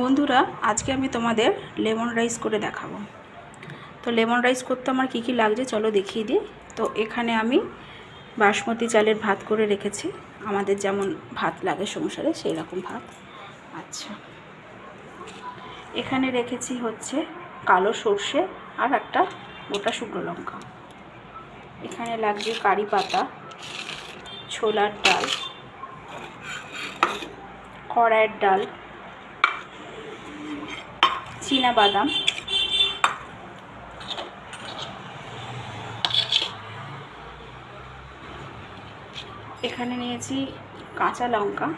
বন্ধুরা, আজকে আমি তোমাদের লেমন রাইস করে দেখাবো। তো লেমন রাইস করতে আমার কি কি লাগছে চলো দেখিয়ে দিই। তো এখানে আমি বাসমতি চালের ভাত করে রেখেছি। আমাদের যেমন ভাত লাগে সংসারে সেই রকম ভাত। আচ্ছা। এখানে রেখেছি হচ্ছে কালো সর্ষে আর একটা গোটা শুকনো লঙ্কা। এখানে লাগছে কারি পাতা, ছোলার ডাল, কড়াইয়ের ডাল চীনা বাদাম। এখানে নিয়েছি কাঁচা লঙ্কা।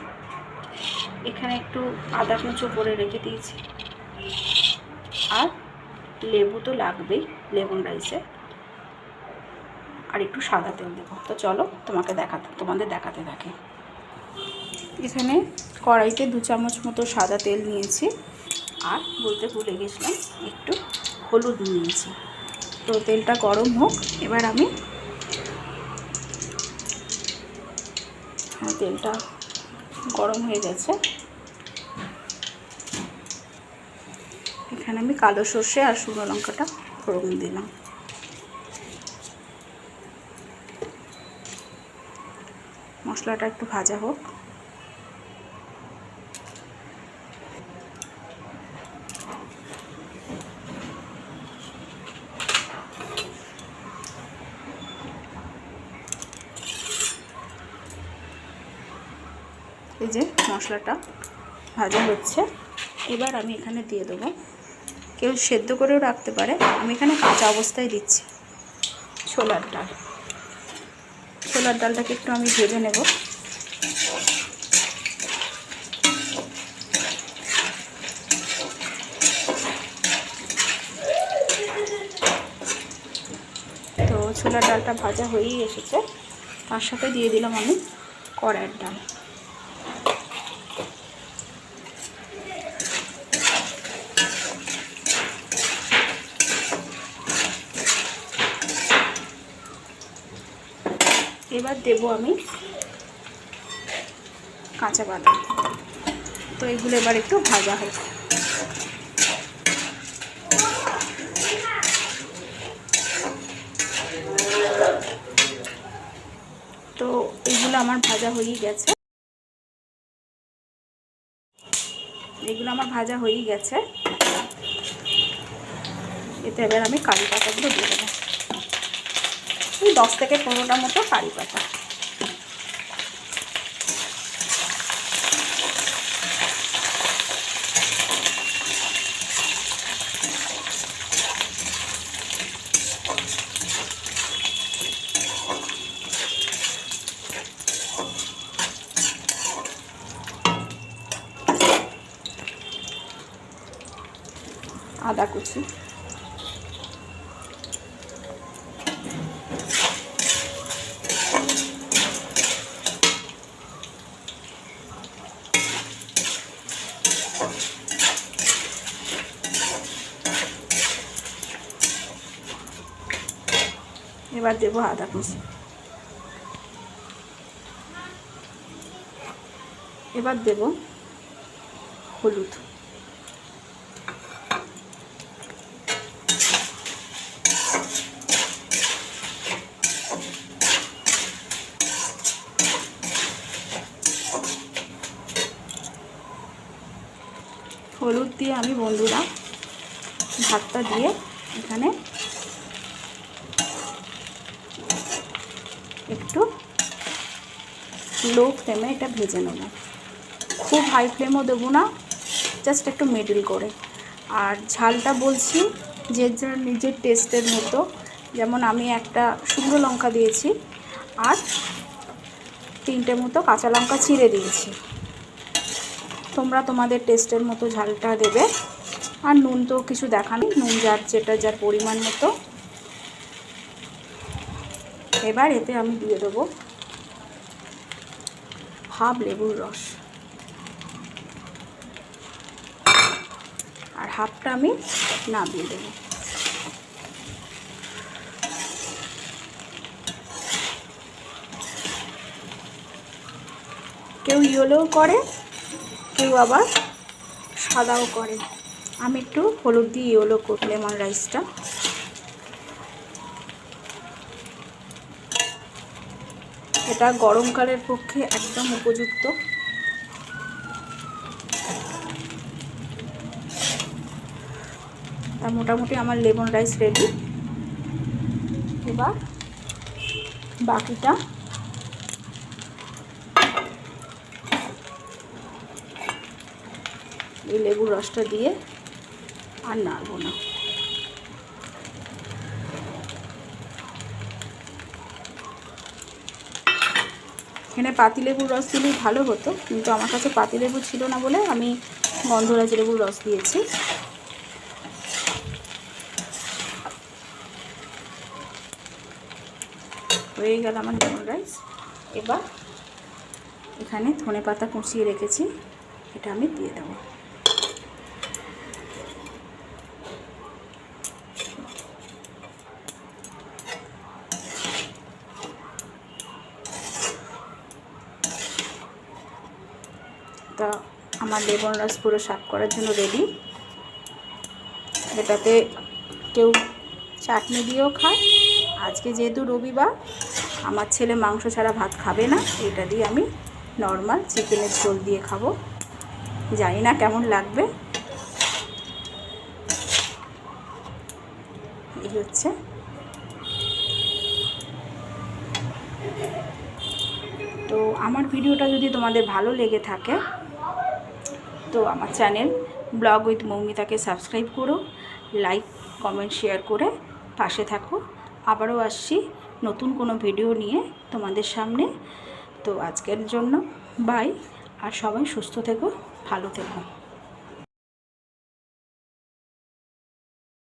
এখানে একটু আদা কুচো করে রেখে দিয়েছি। আর লেবু তো লাগবেই লেবুন রাইসে। আর একটু সাদা তেল দেবো। তো চলো তোমাকে দেখাতে তোমাদের দেখাতে থাকে। এখানে কড়াইতে দু চামচ মতো সাদা তেল নিয়েছি। আর বলতে ভুলে গেছিলাম, একটু হলুদ নিয়েছি। তো তেলটা গরম হোক, এবার আমি তেলটা গরম হয়ে গেছে। এখানে আমি কালো সর্ষে আর শুকনো লঙ্কাটা ফোড়ন দিলাম। মশলাটা একটু ভাজা হোক। এই যে মশলাটা ভাজা হচ্ছে। এবার আমি এখানে দিয়ে দেবো। কেউ সেদ্ধ করেও রাখতে পারে। আমি এখানে কাঁচা অবস্থায় দিচ্ছি ছোলার ডাল। ছোলার ডালটাকে একটু আমি ভেজে নেব। তো ছোলার ডালটা ভাজা হয়েই এসেছে। তার সাথে দিয়ে দিলাম আমি কড়াইয়ের ডাল। এবার দেব আমি কাঁচা বাদাম। তো এগুলো এবার একটু ভাজা হোক। তো এগুলো আমার ভাজা হয়েই গেছে। এগুলো আমার ভাজা হয়েই গেছে। এতে এবার আমি কারি পাতাগুলো দিয়ে দেবো। এই দশ থেকে পনেরোটা মতো কারি পাতা আদা কুচি। এবার দেবো আদা কুচি এবার দেব হলুদ। হলুদ দিয়ে আমি বন্ধুরা ভাতটা দিয়ে এখানে একটু লো ফ্লেমে এটা ভেজে নেব। খুব হাই ফ্লেমও দেবো না জাস্ট একটু মিডিল করে। আর ঝালটা বলছি যে যার নিজের টেস্টের মতো। যেমন আমি একটা শুকনো লঙ্কা দিয়েছি, আর তিনটে মতো কাঁচা লঙ্কা চিড়ে দিয়েছি। তোমরা তোমাদের টেস্টের মতো ঝালটা দেবে। আর নুন তো কিছু দেখা নুন যার যেটা যার পরিমাণ মতো। এবার এতে আমি দিয়ে দেবো হাফ লেবুর রস। আর হাফটা আমি নামিয়ে দেবো। কেউ ইয়েলোও করে, কেউ আবার সাদাও করে। আমি একটু হলুদ দিয়ে ইয়েলো করি আমার রাইসটা। এটা গরমকালের পক্ষে একদম উপযুক্ত। তা মোটামুটি আমার লেমন রাইস রেডি এবার বাকিটা এই লেবুর রসটা দিয়ে আর নাড়বো না। এখানে পাতিলেবুর রস দিলেই ভালো হতো, কিন্তু আমার কাছে পাতিলেবু ছিল না বলে আমি গন্ধরাজ লেবুর রস দিয়েছি। হয়ে গেল আমার লেমন রাইস এবার এখানে ধনে পাতা কুচিয়ে রেখেছি, এটা আমি দিয়ে দেবো। তা আমার লেবন রাস পুরো সাফ করার জন্য রেডি এটাতে কেউ চাটনি দিয়েও খায়। আজকে যেহেতু রবিবার, আমার ছেলে মাংস ছাড়া ভাত খাবে না, এটা দিয়ে আমি নর্মাল চিকেনের ঝোল দিয়ে খাব। জানি না কেমন লাগবে। এই হচ্ছে। তো আমার ভিডিওটা যদি তোমাদের ভালো লেগে থাকে তো আমার চ্যানেল ব্লগ উইথ মৌমিতাকে সাবস্ক্রাইব করো, লাইক, কমেন্ট, শেয়ার করে পাশে থাকো। আবারও আসছি নতুন কোনো ভিডিও নিয়ে তোমাদের সামনে। তো আজকের জন্য বাই আর সবাই সুস্থ থেকো, ভালো থেকো।